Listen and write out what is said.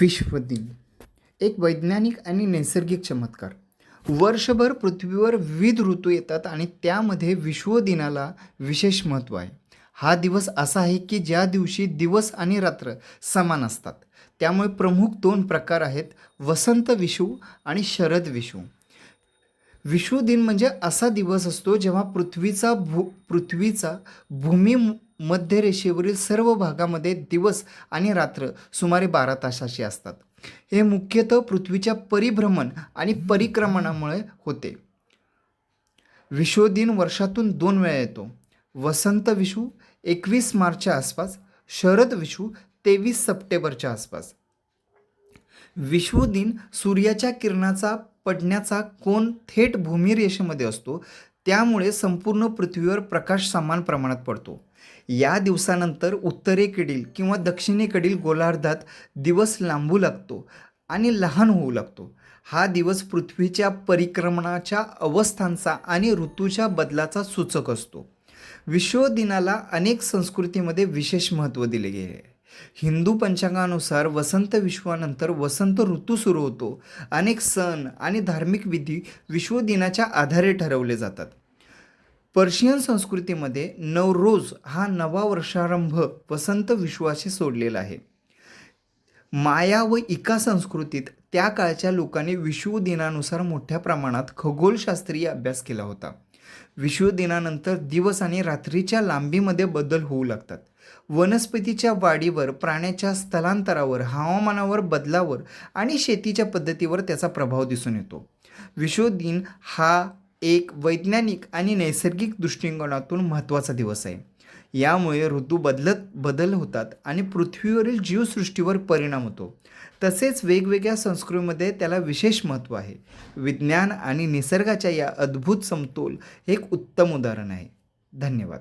विश्व दिन एक वैज्ञानिक आणि नैसर्गिक चमत्कार. वर्षभर पृथ्वीवर विविध ऋतू येतात आणि त्यामध्ये विश्व दिनाला विशेष महत्त्व आहे. हा दिवस असा आहे की ज्या दिवशी दिवस आणि रात्र समान असतात. त्यामुळे प्रमुख दोन प्रकार आहेत वसंत विषू आणि शरद विषू. विश्व दिन म्हणजे असा दिवस असतो जेव्हा पृथ्वीचा भू पृथ्वीचा भूमी मध्य मध्यरेषेवरील सर्व भागामध्ये दिवस आणि रात्र सुमारे बारा तासाची असतात. हे मुख्यतः पृथ्वीच्या परिभ्रमण आणि परिक्रमणामुळे होते. विश्व दिन वर्षातून दोन वेळा येतो. वसंत विषू एकवीस मार्चच्या आसपास शरद विषू तेवीस सप्टेंबरच्या आसपास. विश्व दिन सूर्याच्या किरणाचा पडण्याचा कोण थेट भूमिरेषेमध्ये असतो त्यामुळे संपूर्ण पृथ्वीवर प्रकाश समान प्रमाणात पडतो. या दिवसानंतर उत्तरेकडील किंवा दक्षिणेकडील गोलार्धात दिवस लांबू लागतो आणि लहान होऊ लागतो. हा दिवस पृथ्वीच्या परिक्रमणाच्या अवस्थांचा आणि ऋतूच्या बदलाचा सूचक असतो. विश्व दिनाला अनेक संस्कृतीमध्ये विशेष महत्त्व दिले गेले आहे. हिंदू पंचांगानुसार वसंत विश्वानंतर वसंत ऋतू सुरू होतो. अनेक सण आणि धार्मिक विधी विश्वदिनाच्या आधारे ठरवले जातात. पर्शियन संस्कृतीमध्ये नवरोज हा नवा वर्षारंभ वसंत विश्वाशी सोडलेला आहे. माया व इका संस्कृतीत त्या काळच्या लोकांनी विश्व दिनानुसार मोठ्या प्रमाणात खगोलशास्त्रीय अभ्यास केला होता. विश्व दिनानंतर दिवस आणि रात्रीच्या लांबीमध्ये बदल होऊ लागतात. वनस्पतीच्या वाढीवर प्राण्याच्या स्थलांतरावर हवामानावर बदलावर आणि शेतीच्या पद्धतीवर त्याचा प्रभाव दिसून येतो. विश्व दिन हा एक वैज्ञानिक आणि नैसर्गिक दृष्टिकोनातून महत्त्वाचा दिवस आहे. यामुळे ऋतू बदलत बदल होतात आणि पृथ्वीवरील जीवसृष्टीवर परिणाम होतो. तसेच वेगवेगळ्या संस्कृतीमध्ये त्याला विशेष महत्त्व आहे. विज्ञान आणि निसर्गाच्या या अद्भुत समतोल हे एक उत्तम उदाहरण आहे. धन्यवाद.